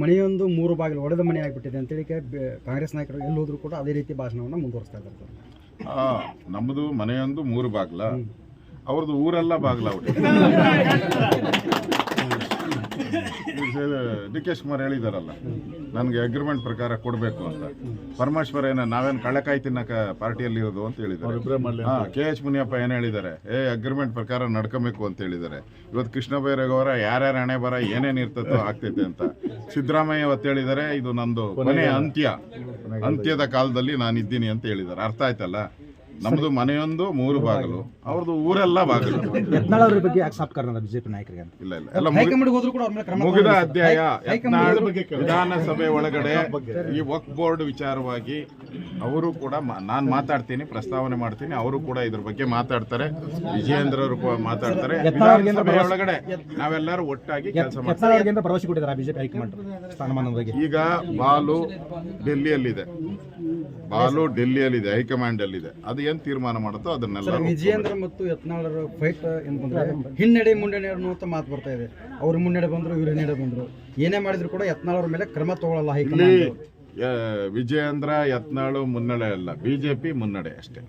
ಮನೆಯೊಂದು ಮೂರು ಬಾಗಿಲು ಒಡೆದ ಮನೆ ಆಗಿಬಿಟ್ಟಿದೆ ಅಂತೇಳಿ ಕಾಂಗ್ರೆಸ್ ನಾಯಕರು ಎಲ್ಲಿ ಹೋದ್ರು ಕೂಡ ಅದೇ ರೀತಿ ಭಾಷಣವನ್ನು ಮುಂದುವರಿಸ್ತಾ ಇದ್ದಾರೆ ಸರ್. ನಮ್ಮದು ಮನೆಯೊಂದು ಮೂರು ಬಾಗ್ಲ. ಅವ್ರದ್ದು ಊರೆಲ್ಲ ಬಾಗ್ಲ ಡಿ ಕೆ ಶಿವಕುಮಾರ್ ಹೇಳಿದಾರಲ್ಲ ನನಗೆ ಅಗ್ರಿಮೆಂಟ್ ಪ್ರಕಾರ ಕೊಡಬೇಕು ಅಂತ. ಪರಮೇಶ್ವರ ಏನ ನಾವೇನು ಕಳೆಕಾಯಿ ತಿನ್ನಕ ಪಾರ್ಟಿಯಲ್ಲಿ ಇರೋದು ಅಂತ ಹೇಳಿದ್ದಾರೆ. ಹಾ ಕೆ ಎಚ್ ಮುನಿಯಪ್ಪ ಏನು ಹೇಳಿದ್ದಾರೆ ಏ ಅಗ್ರಿಮೆಂಟ್ ಪ್ರಕಾರ ನಡ್ಕೊಬೇಕು ಅಂತ ಹೇಳಿದ್ದಾರೆ. ಇವತ್ತು ಕೃಷ್ಣ ಬೈರೇಗೌರ ಯಾರ್ಯಾರ ಹಣೆ ಬರ ಏನೇನು ಇರ್ತದೋ ಆಗ್ತೈತೆ ಅಂತ. ಸಿದ್ದರಾಮಯ್ಯ ಅವತ್ತು ಹೇಳಿದ್ದಾರೆ ಇದು ನಂದು ಕೊನೆ ಅಂತ್ಯ. ಅಂತ್ಯದ ಕಾಲದಲ್ಲಿ ನಾನು ಇದ್ದೀನಿ ಅಂತ ಹೇಳಿದ್ದಾರೆ. ಅರ್ಥ ಆಯ್ತಲ್ಲ? ನಮ್ದು ಮನೆಯೊಂದು ಮೂರು ಬಾಗಿಲು. ಅವ್ರದ್ದು ಊರೆಲ್ಲ ಬಾಗಿಲು. ಯತ್ನಾಳ್ ಅವ್ರ ಬಗ್ಗೆ ಯಾಕೆ ಸಾಪ್ ಕಾರ್ನರ್ ಬಿಜೆಪಿ ನಾಯಕರಿಗೆ ಅಂತ? ಇಲ್ಲ ಇಲ್ಲ. ಎಲ್ಲ ಮುಗಿ- ಹೋದ್ರು ಕೂಡ ಅವ್ರ ಮೇಲೆ ಕ್ರಮ ಮುಗಿದ ಅಧ್ಯಾಯ ಯತ್ನಾಳ್ ವಿಧಾನಸಭೆ ಒಳಗಡೆ ಈ ವಕ್ ಬೋರ್ಡ್ ವಿಚಾರವಾಗಿ ಅವರು ಕೂಡ ನಾನು ಮಾತಾಡ್ತೀನಿ ಪ್ರಸ್ತಾವನೆ ಮಾಡ್ತೀನಿ. ಅವರು ಕೂಡ ಇದ್ರ ಬಗ್ಗೆ ಮಾತಾಡ್ತಾರೆ. ವಿಜಯೇಂದ್ರ ಅವರು ಕೂಡ ಮಾತಾಡ್ತಾರೆ. ವಿಧಾನಸಭೆ ಒಳಗಡೆ ನಾವೆಲ್ಲರೂ ಒಟ್ಟಾಗಿ ಕೆಲಸ ಮಾಡ್ತೀವಿ. ಯತ್ನಾಳ್ ಅವ್ರಿಗೆ ಅಂತ ಭರವಸೆ ಕೊಟ್ಟಿದ್ದಾರೆ ಬಿಜೆಪಿ ಹೈಕಮಾಂಡ್ ಸ್ಥಾನಮಾನದ ಬಗ್ಗೆ? ಈಗ ಬಾಲು ಡೆಲ್ಲಿಯಲ್ಲಿದೆ. ಬಾಲು ಡೆಲ್ಲಿಯಲ್ಲಿದೆ ಹೈಕಮಾಂಡ್ ಅಲ್ಲಿದೆ ಅದು ಏನ್ ತೀರ್ಮಾನ ಮಾಡುತ್ತೋ ಅದನ್ನೆಲ್ಲ ವಿಜಯೇಂದ್ರ ಮತ್ತು ಯತ್ನಾಳರ ಫೈಟ್ ಏನಂದ್ರೆ ಹಿನ್ನಡೆ ಮುನ್ನಡೆ ಅನ್ನುವಂಥ ಮಾತು ಬರ್ತಾ ಇದೆ. ಅವ್ರ ಮುನ್ನಡೆ ಬಂದ್ರು ಇವ್ರ ಹಿನ್ನಡೆ ಬಂದ್ರು. ಏನೇ ಮಾಡಿದ್ರು ಕೂಡ ಯತ್ನಾಳರ ಮೇಲೆ ಕ್ರಮ ತಗೊಳ್ಳಲ್ಲ ಹೈಕಮಾಂಡ್ ವಿಜಯೇಂದ್ರ ಯತ್ನಾಳು ಮುನ್ನಡೆ ಅಲ್ಲ. ಬಿಜೆಪಿ ಮುನ್ನಡೆ ಅಷ್ಟೇ.